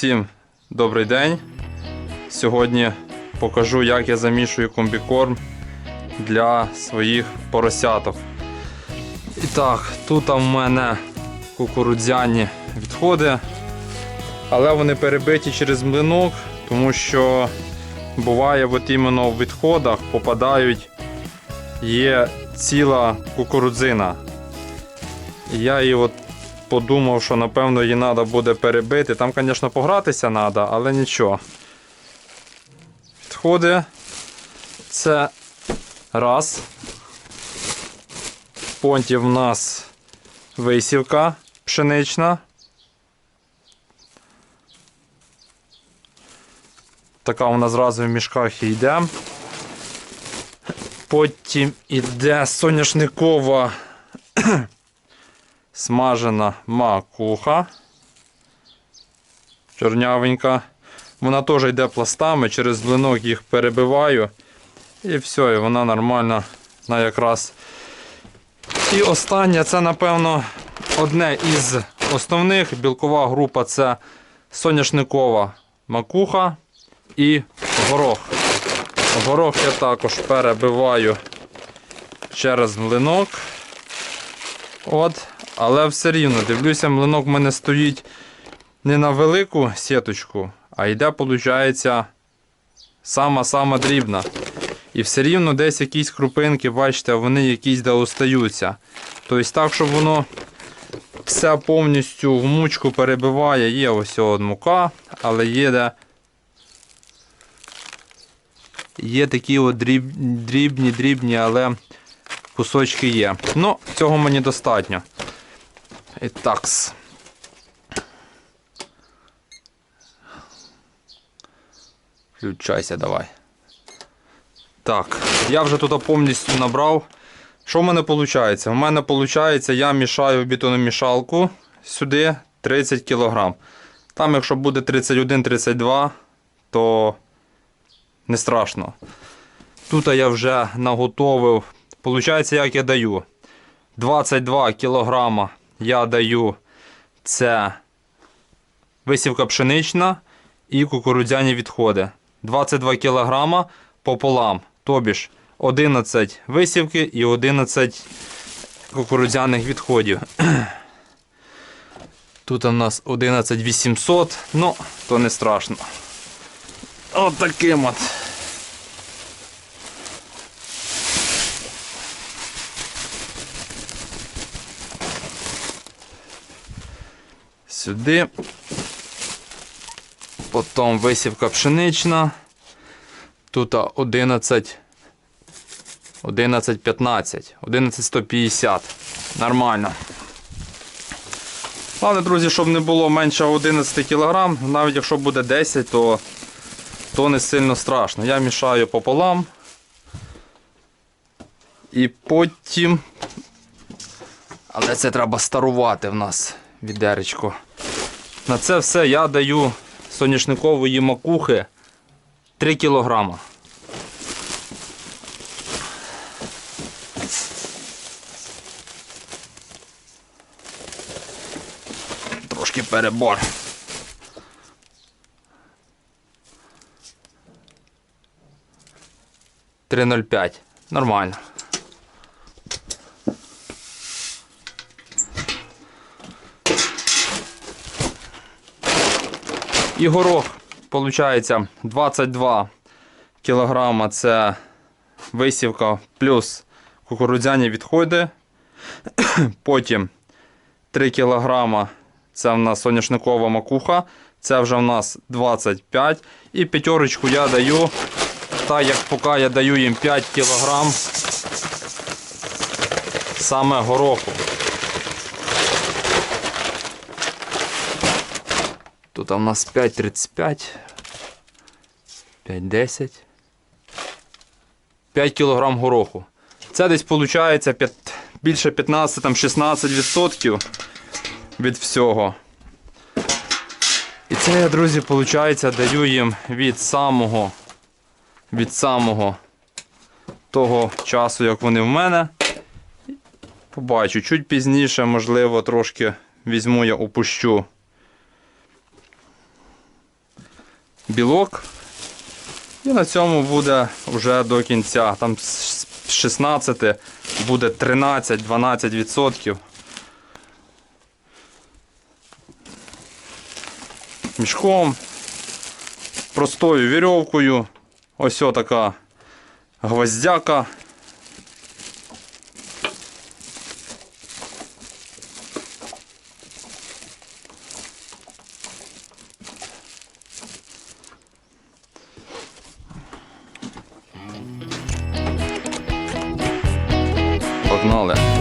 Всім добрий день. Сьогодні покажу, як я замішую комбікорм для своїх поросяток. І так, тут в мене кукурудзяні відходи, але вони перебиті через млинок, тому що буває, от іменно в відходах попадають є ціла кукурудзина. І я її от подумав, що напевно її треба буде перебити. Там, звісно, погратися треба, але нічого. Відходи. Це раз. В понті в нас висівка пшенична. Така вона зразу в мішках і йде. Потім іде соняшникова смажена макуха. Чорнявенька. Вона теж йде пластами, через блинок їх перебиваю. І все, і вона нормально на якраз. І останнє, це, напевно, одне із основних. Білкова група це соняшникова макуха і горох. Горох я також перебиваю через млинок. От, але все рівно, дивлюся, млинок в мене стоїть не на велику сіточку, а йде, виходить, сама-сама дрібна. І все рівно десь якісь крупинки, бачите, вони якісь де остаються. Тобто так, щоб воно все повністю в мучку перебиває, є ось от мука, але є де. Є такі от дрібні, дрібні, але кусочки є. Ну, цього мені достатньо. І такс. Включайся давай. Так, я вже тут повністю набрав. Що в мене виходить? У мене виходить, я мішаю в бетономішалку сюди 30 кг. Там, якщо буде 31-32, то не страшно. Тут я вже наготовив. Получається, як я даю. 22 кг я даю це висівка пшенична і кукурудзяні відходи. 22 кг пополам. Тобі ж 11 висівки і 11 кукурудзяних відходів. Тут у нас 11 800, ну, то не страшно. От таким от. Сюди. Потім висівка пшенична. Тут 11. 11, 15, 11 150. Нормально. Головне, друзі, щоб не було менше 11 кг, навіть якщо буде 10, то, то не сильно страшно. Я мішаю пополам. І потім. Але це треба старувати в нас відеречко. На це все я даю соняшникової макухи 3 кг. Трошки перебор. Три ноль п'ять. Нормально. І горох, виходить, 22 кг це висівка плюс кукурудзяні відходи. Потім 3 кг це в нас соняшникова макуха. Це вже в нас 25. І п'ятерочку я даю. Так як поки я даю їм 5 кг саме гороху. Тут у нас 5,35, 5,10, 5 кг гороху. Це десь виходить 5, більше 15-16% від всього. І це я, друзі, виходить, даю їм від самого, від самого того часу, як вони в мене. Побачу, чуть пізніше, можливо, трошки візьму я опущу білок. І на цьому буде вже до кінця. Там з 16 буде 13-12%. Мішком, простою вірьовкою. Ось така гвоздяка. Погнали.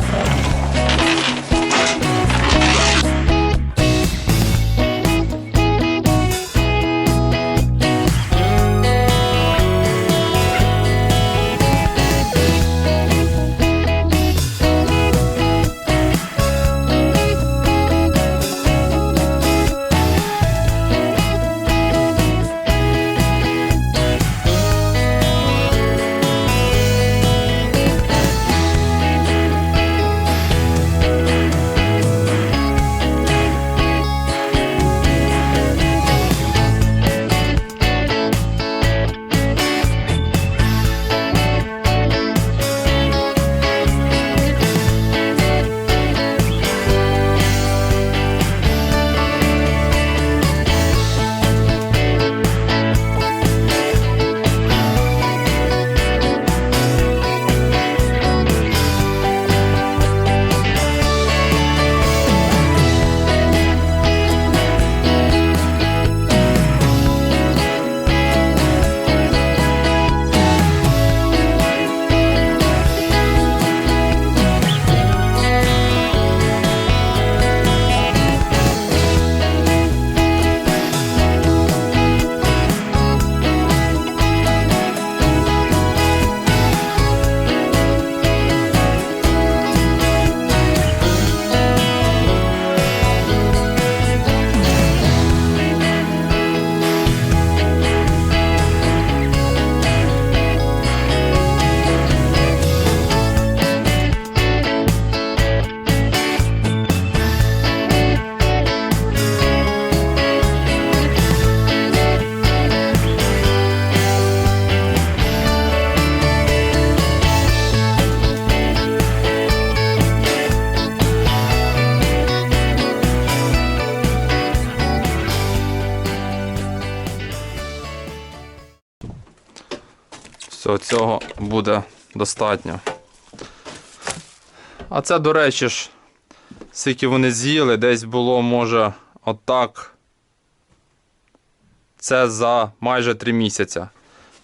Все, цього буде достатньо. А це, до речі ж, скільки вони з'їли, десь було, може, отак. Це за майже 3 місяці.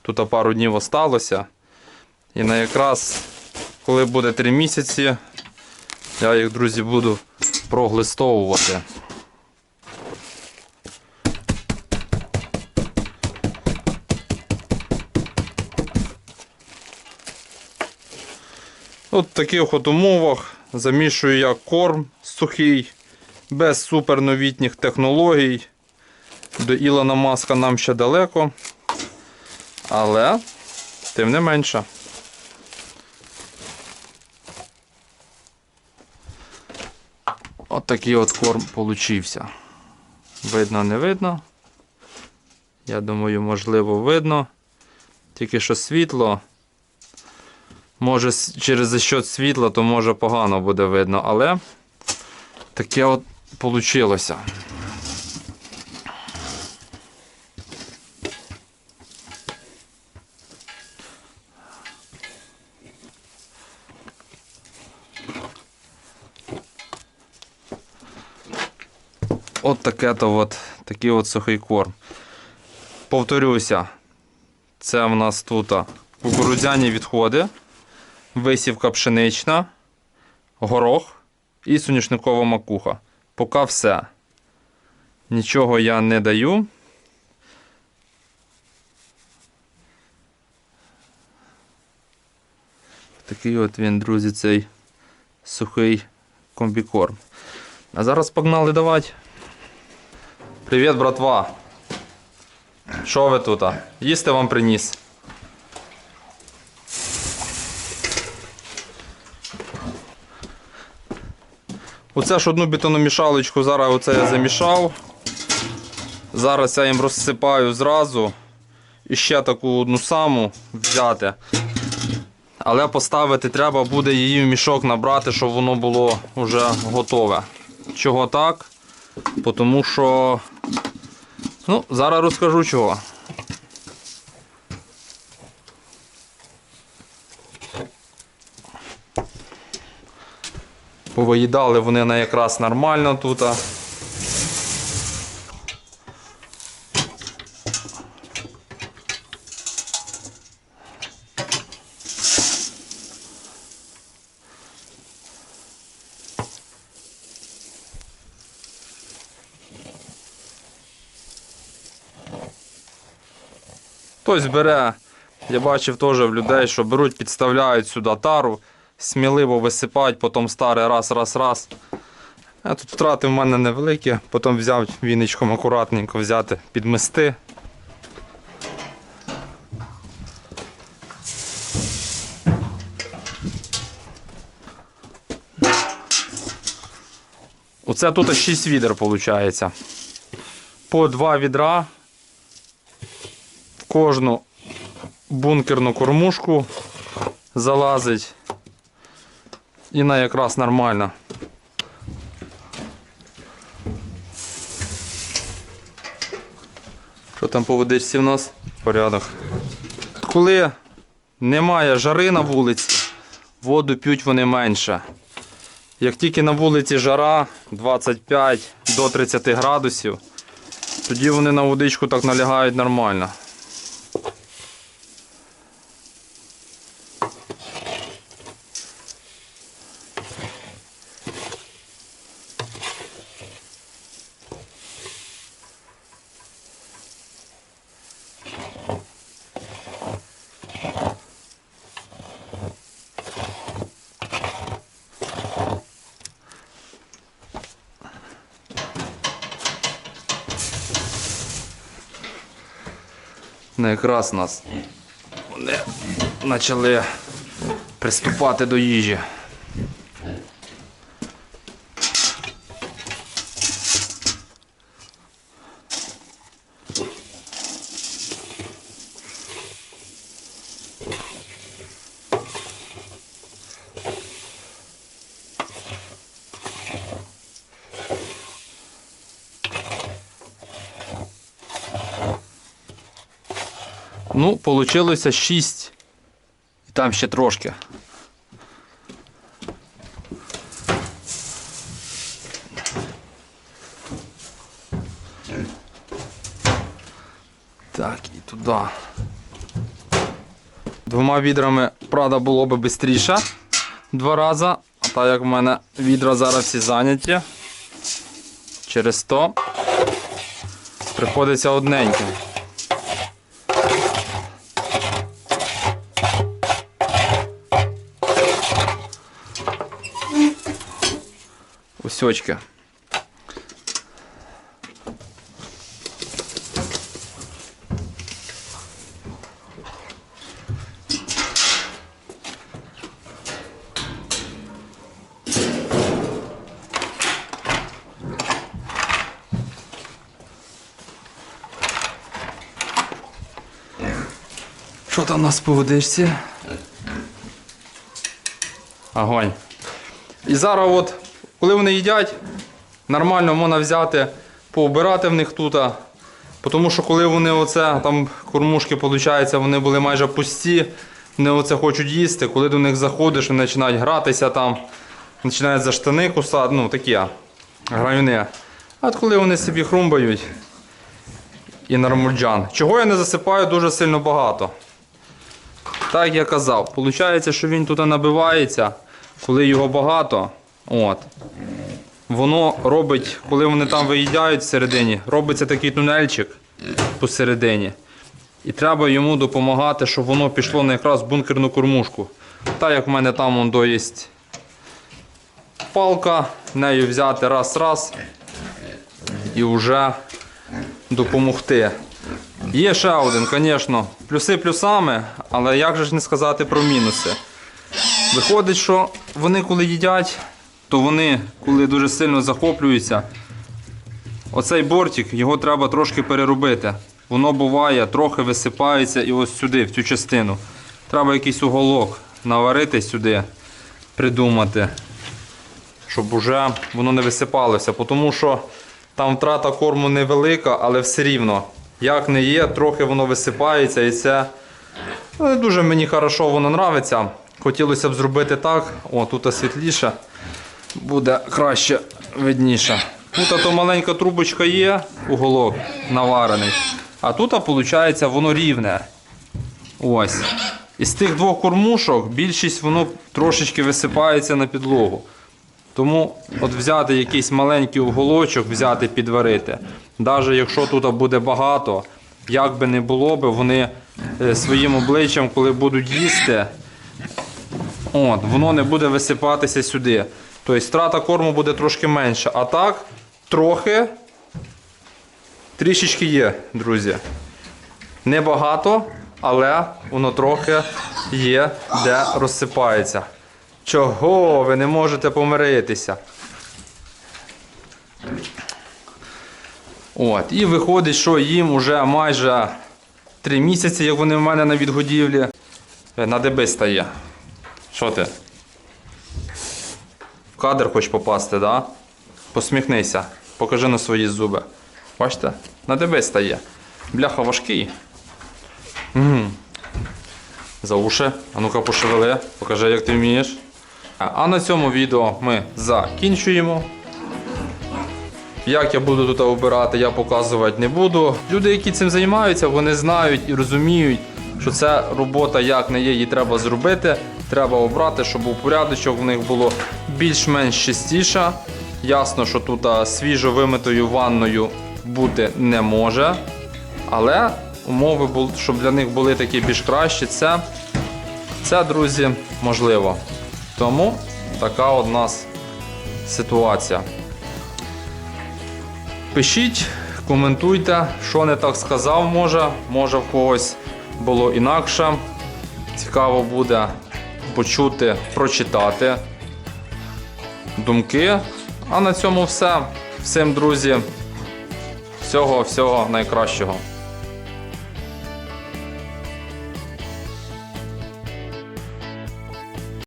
Тут пару днів осталося. І на якраз, коли буде 3 місяці, я їх, друзі, буду проглистовувати. От в таких от умовах замішую я корм сухий, без суперновітніх технологій. До Ілона Маска нам ще далеко. Але, тим не менше. От такий от корм получився. Видно, не видно. Я думаю, можливо, видно. Тільки що світло. Може, через за счет світла, то може погано буде видно, але таке от получилося. От таке то от, такий от сухий корм. Повторюся, це в нас тут кукурудзяні відходи висівка пшенична, горох і соняшникова макуха. Поки все. Нічого я не даю. Такий от він, друзі, цей сухий комбікорм. А зараз погнали давати. Привіт, братва. Що ви тут? Їсти вам приніс. Оце ж одну бетономішалочку зараз оце я замішав. Зараз я їм розсипаю зразу. І ще таку одну саму взяти. Але поставити треба буде її в мішок набрати, щоб воно було вже готове. Чого так? Тому що. Ну, зараз розкажу чого. Повиїдали вони на якраз нормально тут. Хтось бере, я бачив теж в людей, що беруть, підставляють сюди тару, сміливо висипають, потім старе раз, раз, раз. А тут втрати в мене невеликі, потім взяв віничком акуратненько взяти, підмести. Оце тут 6 відер виходить. По два відра в кожну бункерну кормушку залазить. І на якраз нормально. Що там по водичці в нас? Порядок. Коли немає жари на вулиці, воду п'ють вони менше. Як тільки на вулиці жара 25 до 30 градусів, тоді вони на водичку так налягають нормально. Ну, якраз нас вони почали приступати до їжі. Ну, получилося 6. І там ще трошки. Так, і туди. Двома відрами, правда, було би швидше два рази. А так як в мене відра зараз всі зайняті. Через то приходиться одненьким. Усечки. Що там у нас по водичці? Огонь. І зараз, от, коли вони їдять, нормально можна взяти, поубирати в них тут. Тому що коли вони оце, там кормушки, виходить, вони були майже пусті, вони оце хочуть їсти, коли до них заходиш, вони починають гратися там, починають за штани кусати, ну такі граюни. А от коли вони собі хрумбають і нормульджан. Чого я не засипаю дуже сильно багато. Так як я казав, виходить, що він тут набивається, коли його багато. От. Воно робить, коли вони там виїдяють всередині, робиться такий тунельчик посередині. І треба йому допомагати, щоб воно пішло на якраз бункерну кормушку. Так як в мене там он, до є палка, нею взяти раз-раз і вже допомогти. Є ще один, звісно, плюси плюсами, але як же ж не сказати про мінуси. Виходить, що вони коли їдять, то вони, коли дуже сильно захоплюються, оцей бортик, його треба трошки переробити. Воно буває, трохи висипається і ось сюди, в цю частину. Треба якийсь уголок наварити сюди, придумати, щоб уже воно не висипалося. Тому що там втрата корму невелика, але все рівно. Як не є, трохи воно висипається і це ну, не дуже мені хорошо воно нравиться. Хотілося б зробити так. О, тут світліше буде краще видніше. Тут то маленька трубочка є, уголок наварений. А тут, виходить, воно рівне. Ось. Із тих двох кормушок більшість воно трошечки висипається на підлогу. Тому от взяти якийсь маленький уголочок, взяти підварити. Навіть якщо тут буде багато, як би не було би, вони е, своїм обличчям, коли будуть їсти, От, воно не буде висипатися сюди. Тобто страта корму буде трошки менша. А так, трохи трішечки є, друзі. Небагато, але воно трохи є, де розсипається. Чого ви не можете помиритися? От, і виходить, що їм вже майже 3 місяці, як вони в мене на відгодівлі, Е, на деби стає. Що ти? Кадр хочеш попасти, да? Посміхнися. Покажи на свої зуби. Бачите? На тебе стає. Бляха важкий. Угу. За уші. А ну-ка пошевели. Покажи, як ти вмієш. А на цьому відео ми закінчуємо. Як я буду тут обирати, я показувати не буду. Люди, які цим займаються, вони знають і розуміють, що це робота як не є, її треба зробити. Треба обрати, щоб був порядочок, в них було більш-менш чистіше. Ясно, що тут свіжо вимитою ванною бути не може. Але умови, щоб для них були такі більш кращі, це, це друзі, можливо. Тому така от нас ситуація. Пишіть, коментуйте, що не так сказав, може, може в когось було інакше. Цікаво буде почути, прочитати думки. А на цьому все. Всім, друзі, всього всього найкращого.